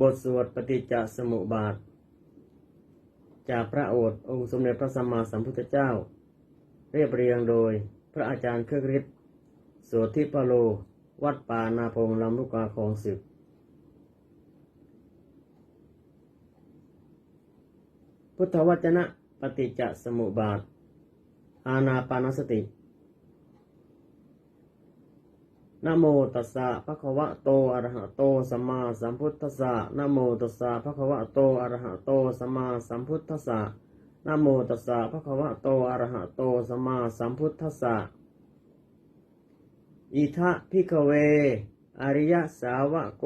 บทสวดปฏิจจสมุปบาท จากพระโอษฐ์องค์สมเด็จพระสัมมาสัมพุทธเจ้า เรียบเรียงโดยพระอาจารย์เครือฤทธิ์โสธิพโล วัดป่านาพงลำลูกกาคลองสิบพุทธวจนะปฏิจจสมุปบาท อาณาปานสติ นะโมตัสสะภะคะวะโตอะระหะโตสัมมาสัมพุทธัสสะนะโมตัสสะภะคะวะโตอะระหะโตสัมมาสัมพุทธัสสะนะโมตัสสะภะคะวะโตอะระหะโตสัมมาสัมพุทธัสสะอิทะพิกเว อริยสาวกโก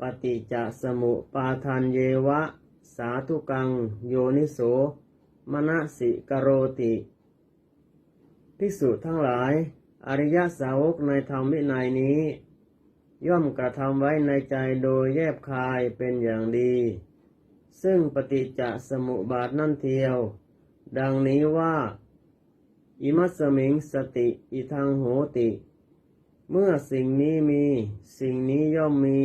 ปฏิจจสมุปาทานเยวะ สาธุกัง โยนิโสมนสิกโรติ ภิกษุทั้งหลาย อริยสาวกในธรรมวินัยนี้ ย่อมกระทำไว้ในใจโดยแยบคายเป็นอย่างดี ซึ่งปฏิจจสมุปบาทนั่นเทียว ดังนี้ว่า อิมัสมิงสติอิทังโหติ เมื่อสิ่งนี้มี สิ่งนี้ย่อมมี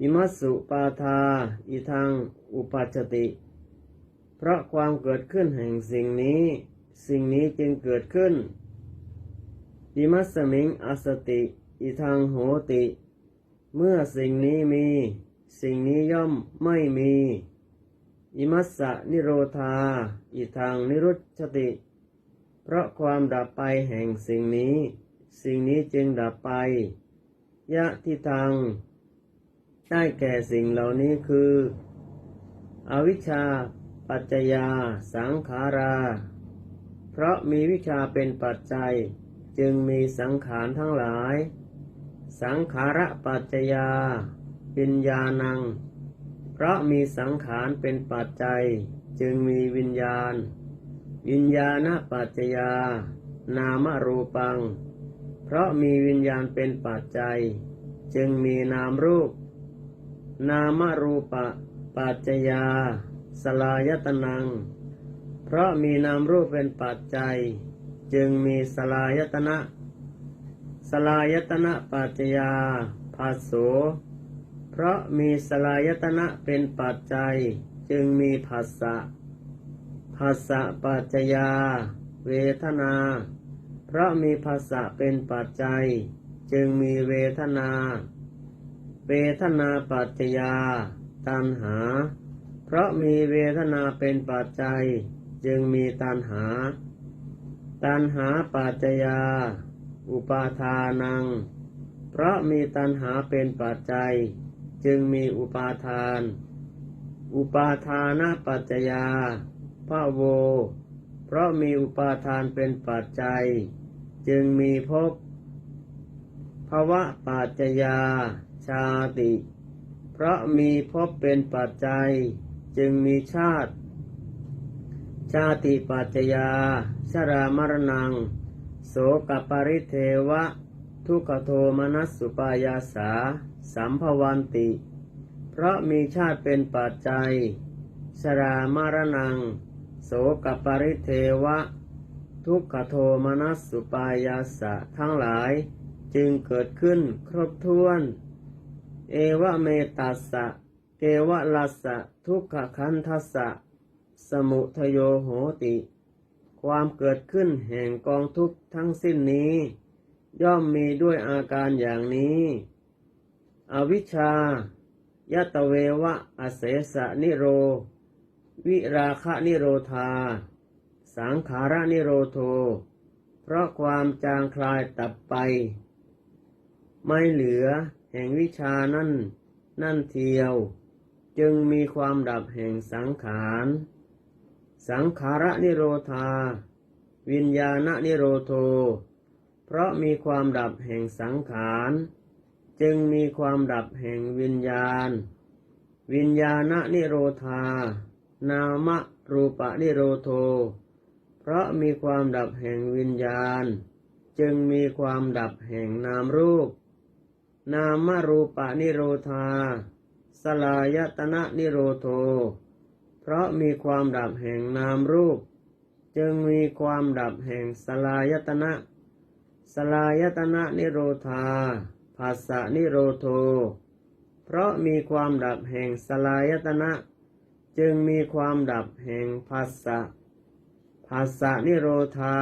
อิมัสุปาทา อิทังอุปัชชติ เพราะความเกิดขึ้นแห่งสิ่งนี้ สิ่งนี้จึงเกิดขึ้น อิมัสสมิงอสติอิทังโหติ เมื่อสิ่งนี้มี สิ่งนี้ย่อมไม่มี อิมัสสะนิโรธา อิทังนิรุชชติ เพราะความดับไปแห่งสิ่งนี้ สิ่งนี้จึงดับไป ยะทิทังได้แก่สิ่งเหล่านี้คือ อวิชชา ปัจจยา สังขารา เพราะมีวิชาเป็นปัจจัย จึงมีสังขารทั้งหลาย สังขาระปัจจยาวิญญาณัง เพราะมีสังขารเป็นปัจจัย จึงมีวิญญาณ วิญญาณปัจจยา นามรูปัง เพราะมีวิญญาณเป็นปัจจัย จึงมีนามรูป นามรูปะปัจจยา สลายตนัง เพราะมีนามรูปเป็นปัจจัย จึงมีสลายตนะ สลายตนะปัจจยาภาโสเพราะมีสลายตนะเป็นปัจจัย จึงมีภาษะภาษะปัจจยา เวทนา เพราะมีภาษะเป็นปัจจัย จึงมีเวทนา เวทนาปัจจยา ตัณหา เพราะมีเวทนาเป็นปัจจัย จึงมีตัณหา ตัณหาปัจจยา อุปาทานัง เพราะมีตัณหาเป็นปัจจัย จึงมีอุปาทาน อุปาทานะปัจจยาพระโว เพราะมีอุปาทานเป็นปัจจัย จึงมีภพภวะปัจจยา ชาติ เพราะมีภพเป็นปัจจัย จึงมีชาติ ชาติปัจจยา ชรามรณัง โสกปริเทวะ ทุกขโทมนัสสุปายาสา สัมภวันติ เพราะมีชาติเป็นปัจจัย ชรามรณัง โสกปริเทวะ ทุกขโทมนัสสุปายาสะทั้งหลาย จึงเกิดขึ้นครบถ้วน เอวะเมตัสสะเกวะลัสสะทุกขคันทัสสะ สมุทโยโหติ ความเกิดขึ้นแห่งกองทุกข์ทั้งสิ้นนี้ ย่อมมีด้วยอาการอย่างนี้ อวิชชายตเววะอเสสะนิโร วิราคะนิโรธา สังขาระนิโรโท เพราะความจางคลายตับไป ไม่เหลือแห่งวิชานั่น นั่นเทียว จึงมีความดับแห่งสังขาร สังขาระนิโรธา วิญญาณนิโรโท เพราะมีความดับแห่งสังขาร จึงมีความดับแห่งวิญญาณ วิญญาณนิโรธา นามรูปนิโรโท เพราะมีความดับแห่งวิญญาณ จึงมีความดับแห่งนามรูป นามรูปนิโรธา สลายตนะนิโรโท เพราะมีความดับแห่งนามรูป จึงมีความดับแห่งสลายตนะ สลายตนะนิโรธาภาษะนิโรโท เพราะมีความดับแห่งสลายตนะ จึงมีความดับแห่งภาษะภาษะนิโรธา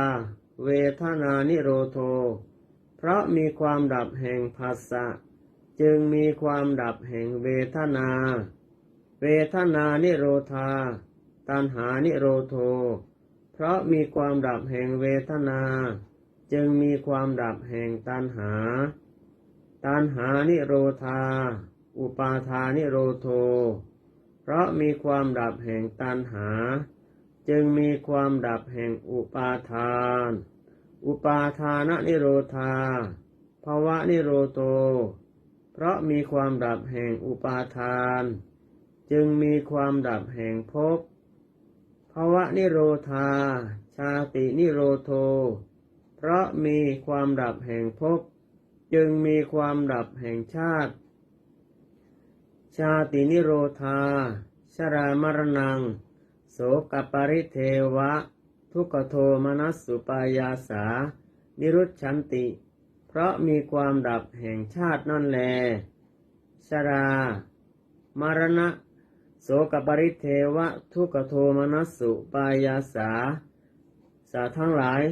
เวทนานิโรโท เพราะมีความดับแห่งภาษะจึงมีความดับแห่งเวทนา เวทนานิโรธา ตัณหานิโรโท เพราะมีความดับแห่งเวทนา จึงมีความดับแห่งตัณหา ตัณหานิโรธา อุปาทานิโรโท เพราะมีความดับแห่งตัณหา จึงมีความดับแห่งอุปาทาน อุปาทานนิโรธาภาวะนิโรโต เพราะมีความดับแห่งอุปาทาน จึงมีความดับแห่งภพภาวะนิโรธา ชาตินิโรโท เพราะมีความดับแห่งภพจึงมีความดับแห่งชาติ ชาตินิโรธา ชรามรณัง โสกปริเทวะ ทุกขโทมนัสสุปายาสา นิรุชันติ เพราะมีความดับแห่งชาตินั่นแล ชรา มรณะ โสกปริเทวะทุกโทมนัสสุปายาสา สาทั้งหลาย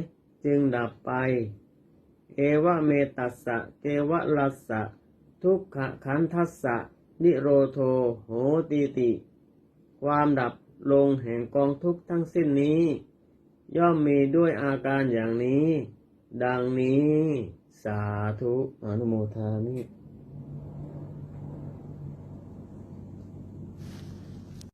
จึงดับไป เอวะเมตัสสะเกวะลัสสะ ทุกขขันทัสสะ นิโรโทโหตีติ ความดับลงแห่งกองทุกข์ทั้งสิ้นนี้ ย่อมมีด้วยอาการอย่างนี้ ดังนี้ สาธุอนุโมทามิ